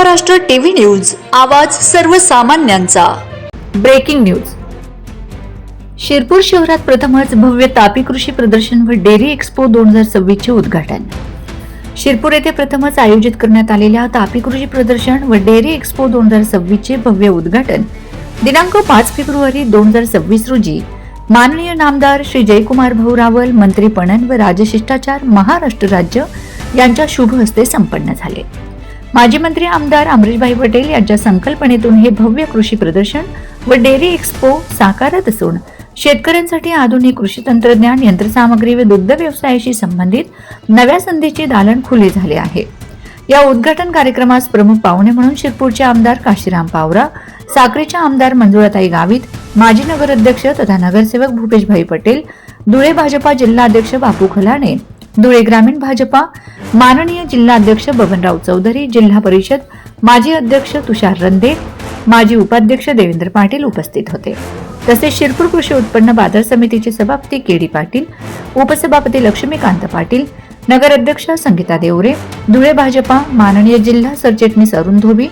Maharashtra TV news आवाज सर्वसामान्यांचा. Breaking news. Shirpur शहरात प्रथमच भव्य तापी कृषी प्रदर्शन व डेअरी एक्सपो दोन हजार सव्वीस चे उद्घाटन. शिरपूर येथे प्रथमच आयोजित करण्यात आलेल्या तापी कृषी प्रदर्शन व डेअरी एक्सपो दोन हजार सव्वीसचे भव्य उद्घाटन. दिनांक पाच फेब्रुवारी दोन हजार सव्वीस रोजी माननीय नामदार श्री जयकुमार भाऊ रावल मंत्री पणन व राजशिष्टाचार महाराष्ट्र राज्य यांच्या शुभ हस्ते संपन्न झाले. माजी मंत्री आमदार अमरीशभाई पटेल यांच्या संकल्पनेतून हे भव्य कृषी प्रदर्शन व डेअरी एक्स्पो साकारत असून शेतकऱ्यांसाठी आधुनिक कृषी तंत्रज्ञान यंत्रसामग्री व दुग्ध व्यवसायाशी संबंधित नव्या संधीचे दालन खुले झाले आहे. या उद्घाटन कार्यक्रमास प्रमुख पाहुणे म्हणून शिरपूरचे आमदार काशीराम पावरा साक्रीच्या आमदार मंजुळाताई गावित माजी नगराध्यक्ष तथा नगरसेवक भूपेशभाई पटेल धुळे भाजपा जिल्हाध्यक्ष बापू खलाणे धुळे ग्रामीण भाजपा माननीय जिल्हाध्यक्ष बबनराव चौधरी जिल्हा परिषद माजी अध्यक्ष तुषार रंदे माजी उपाध्यक्ष देवेंद्र पाटील उपस्थित होते. तसेच शिरपूर कृषी उत्पन्न बाजार समितीचे सभापती के डी पाटील उपसभापती लक्ष्मीकांत पाटील नगराध्यक्ष संगीता देवरे धुळे भाजपा माननीय जिल्हा सरचिटणीस अरुण धोबी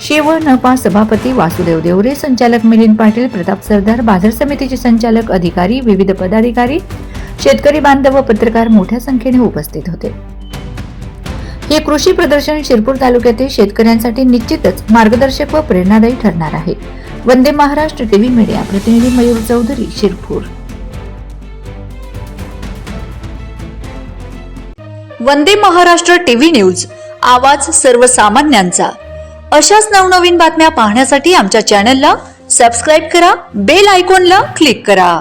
शिव नपा सभापती वासुदेव देवरे संचालक मिलिंद पाटील प्रताप सरदार बाजार समितीचे संचालक अधिकारी विविध पदाधिकारी शेतकरी बांधव व पत्रकार मोठ्या संख्येने उपस्थित होते. हे कृषी प्रदर्शन शिरपूर तालुक्यातील शेतकऱ्यांसाठी निश्चितच मार्गदर्शक व प्रेरणादायी ठरणार आहे. वंदे महाराष्ट्र टीव्ही मीडिया प्रतिनिधी मयूर चौधरी शिरपूर. वंदे महाराष्ट्र टीव्ही न्यूज आवाज सर्वसामान्यांचा. अशाच नवनवीन बातम्या पाहण्यासाठी आमच्या चॅनलला सबस्क्राईब करा बेल आयकॉनला क्लिक करा.